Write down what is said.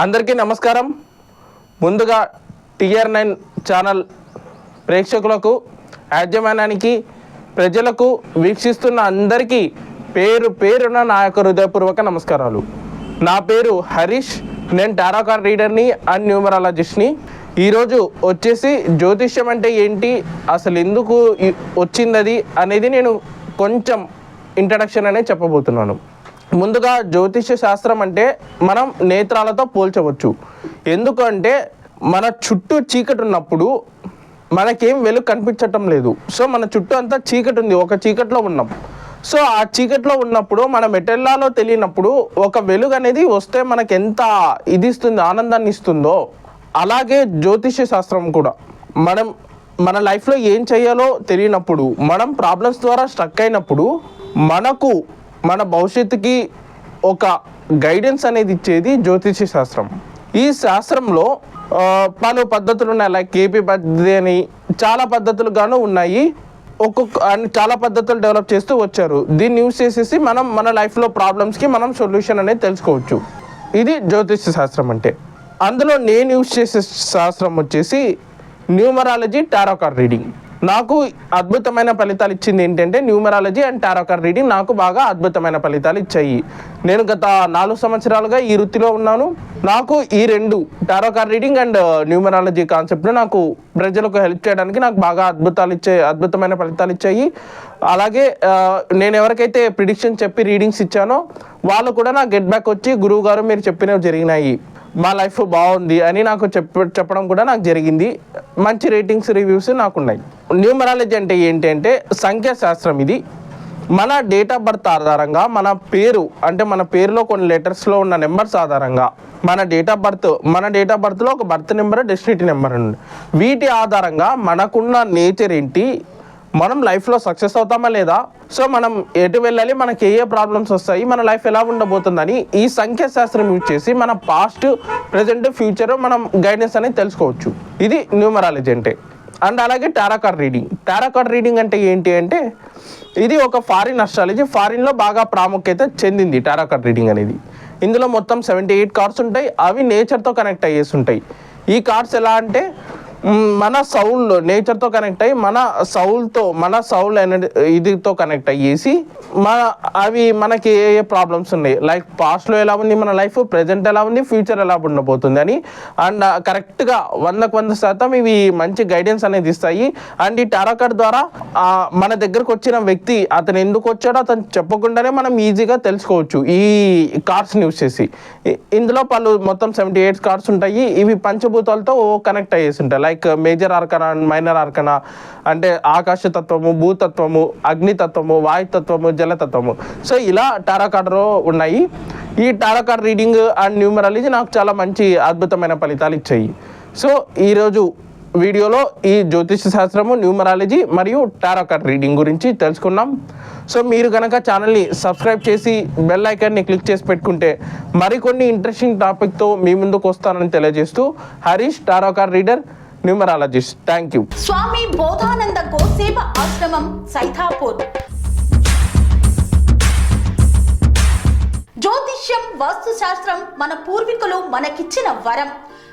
అందరికీ నమస్కారం. ముందుగా టిఆర్ నైన్ ఛానల్ ప్రేక్షకులకు యాజమాన్యానికి ప్రజలకు వీక్షిస్తున్న అందరికీ పేరు పేరున నా యొక్క హృదయపూర్వక నమస్కారాలు. నా పేరు హరీష్ నేను టారాకార్ రీడర్ని అండ్ న్యూమరాలజిస్ట్ని. ఈరోజు వచ్చేసి జ్యోతిష్యం అంటే ఏంటి అసలు ఎందుకు వచ్చింది అది అనేది నేను కొంచెం ఇంట్రడక్షన్ అనే చెప్పబోతున్నాను. ముందుగా జ్యోతిష్య శాస్త్రం అంటే మనం నేత్రాలతో పోల్చవచ్చు. ఎందుకంటే మన చుట్టూ చీకటి ఉన్నప్పుడు మనకేం వెలుగు కనిపించటం లేదు. సో మన చుట్టూ అంతా చీకటి ఉంది ఒక చీకట్లో ఉన్నాం. సో ఆ చీకట్లో ఉన్నప్పుడు మనం ఎటెల్లాలో తెలియనప్పుడు ఒక వెలుగు అనేది వస్తే మనకు ఎంత ఇది ఇస్తుంది ఆనందాన్ని ఇస్తుందో అలాగే జ్యోతిష్య శాస్త్రం కూడా. మనం మన లైఫ్లో ఏం చేయాలో తెలియనప్పుడు మనం ప్రాబ్లమ్స్ ద్వారా స్ట్రక్ అయినప్పుడు మనకు మన భవిష్యత్తుకి ఒక గైడెన్స్ అనేది ఇచ్చేది జ్యోతిష శాస్త్రం. ఈ శాస్త్రంలో పలు పద్ధతులు ఉన్నాయి. లైక్ ఏపీ పద్ధతి అని చాలా పద్ధతులు గాను ఉన్నాయి. ఒక్కొక్క చాలా పద్ధతులు డెవలప్ చేస్తూ వచ్చారు. దీన్ని యూస్ చేసేసి మనం మన లైఫ్లో ప్రాబ్లమ్స్కి మనం సొల్యూషన్ అనేది తెలుసుకోవచ్చు. ఇది జ్యోతిష్య శాస్త్రం అంటే. అందులో నేను యూస్ చేసే శాస్త్రం వచ్చేసి న్యూమరాలజీ టారోకార్ రీడింగ్ నాకు అద్భుతమైన ఫలితాలు ఇచ్చింది ఏంటంటే న్యూమరాలజీ అండ్ టారోకార్ రీడింగ్ నాకు బాగా అద్భుతమైన ఫలితాలు ఇచ్చాయి. నేను గత నాలుగు సంవత్సరాలుగా ఈ వృత్తిలో ఉన్నాను. నాకు ఈ రెండు tarot card reading and numerology concept నాకు ప్రజలకు హెల్ప్ చేయడానికి నాకు బాగా అద్భుతాలు ఇచ్చే అద్భుతమైన ఫలితాలు ఇచ్చాయి. అలాగే నేను ఎవరికైతే ప్రిడిక్షన్ చెప్పి రీడింగ్స్ ఇచ్చానో వాళ్ళు కూడా నా గెట్ బ్యాక్ వచ్చి గురువు గారు మీరు చెప్పినవి జరిగినాయి. మా లైఫ్ బాగుంది అని నాకు చెప్ప చెప్పడం కూడా నాకు జరిగింది. మంచి రేటింగ్స్ రివ్యూస్ నాకున్నాయి. న్యూమరాలజీ అంటే ఏంటి అంటే సంఖ్యాశాస్త్రం ఇది. మన డేట్ ఆఫ్ బర్త్ ఆధారంగా మన పేరు అంటే మన పేరులో కొన్ని లెటర్స్లో ఉన్న నెంబర్స్ ఆధారంగా మన డేట్ ఆఫ్ బర్త్ మన డేట్ ఆఫ్ బర్త్లో ఒక బర్త్ నెంబర్ డెస్టినేటీ నెంబర్ ఉంది వీటి ఆధారంగా మనకున్న నేచర్ ఏంటి? మనం లైఫ్లో సక్సెస్ అవుతామా లేదా? సో మనం ఎటు వెళ్ళాలి? మనకి ఏ ఏ ప్రాబ్లమ్స్ వస్తాయి? మన లైఫ్ ఎలా ఉండబోతుందని ఈ సంఖ్యాశాస్త్రం యూజ్ చేసి మన పాస్ట్ ప్రజెంట్ ఫ్యూచర్ మనం గైడెన్స్ అనేది తెలుసుకోవచ్చు. ఇది న్యూమరాలజీ అంటే. అండ్ అలాగే టారాకార్ రీడింగ్ టారాకార్ రీడింగ్ అంటే ఏంటి అంటే ఇది ఒక ఫారిన్ అస్ట్రాలజీ ఫారిన్లో బాగా ప్రాముఖ్యత చెందింది టారాకార్ రీడింగ్ అనేది. ఇందులో మొత్తం సెవెంటీ ఎయిట్ కార్డ్స్ ఉంటాయి. అవి నేచర్తో కనెక్ట్ అయ్యేసి ఉంటాయి. ఈ కార్డ్స్ ఎలా అంటే మన సౌల్ నేచర్తో కనెక్ట్ అయ్యి మన సౌల్తో మన సౌల్ ఎనర్జీ ఇదితో కనెక్ట్ అయ్యేసి మన అవి మనకి ఏ ఏ ప్రాబ్లమ్స్ ఉన్నాయి? లైక్ పాస్ట్లో ఎలా ఉంది మన లైఫ్ ప్రజెంట్ ఎలా ఉంది? ఫ్యూచర్ ఎలా ఉండబోతుంది అని? అండ్ కరెక్ట్గా uh, వందకు వంద శాతం ఇవి మంచి గైడెన్స్ అనేది ఇస్తాయి. అండ్ ఈ టారాకార్డ్ ద్వారా మన దగ్గరకు వచ్చిన వ్యక్తి అతను ఎందుకు వచ్చాడో అతను చెప్పకుండానే మనం ఈజీగా తెలుసుకోవచ్చు ఈ కార్డ్స్ని యూస్ చేసి. ఇందులో పలు మొత్తం సెవెంటీ ఎయిట్ కార్డ్స్ ఉంటాయి. ఇవి పంచభూతాలతో కనెక్ట్ అయ్యేసి ఉంటాయి. Like major arcana and minor arcana అంటే ఆకాశతత్వము భూతత్వము అగ్నితత్వము వాయుతత్వము జలతత్వము. సో ఇలా టారాకార్డ్లో ఉన్నాయి. ఈ టారాకార్డ్ రీడింగ్ అండ్ న్యూమరాలజీ నాకు చాలా మంచి అద్భుతమైన ఫలితాలు ఇచ్చాయి. సో ఈరోజు వీడియోలో ఈ జ్యోతిష శాస్త్రము న్యూమరాలజీ మరియు టారాకార్డ్ రీడింగ్ గురించి తెలుసుకున్నాం. సో మీరు కనుక ఛానల్ని సబ్స్క్రైబ్ చేసి బెల్ ఐకాన్ని క్లిక్ చేసి పెట్టుకుంటే మరికొన్ని ఇంట్రెస్టింగ్ టాపిక్తో మీ ముందుకు వస్తానని తెలియజేస్తూ Harish tarot card reader numerologist thank you Swami Bodhananda Goseva Ashram Saithapur జ్యోతిష్యం వాస్తు శాస్త్రం మన పూర్వీకులు మనకిచ్చిన వరం.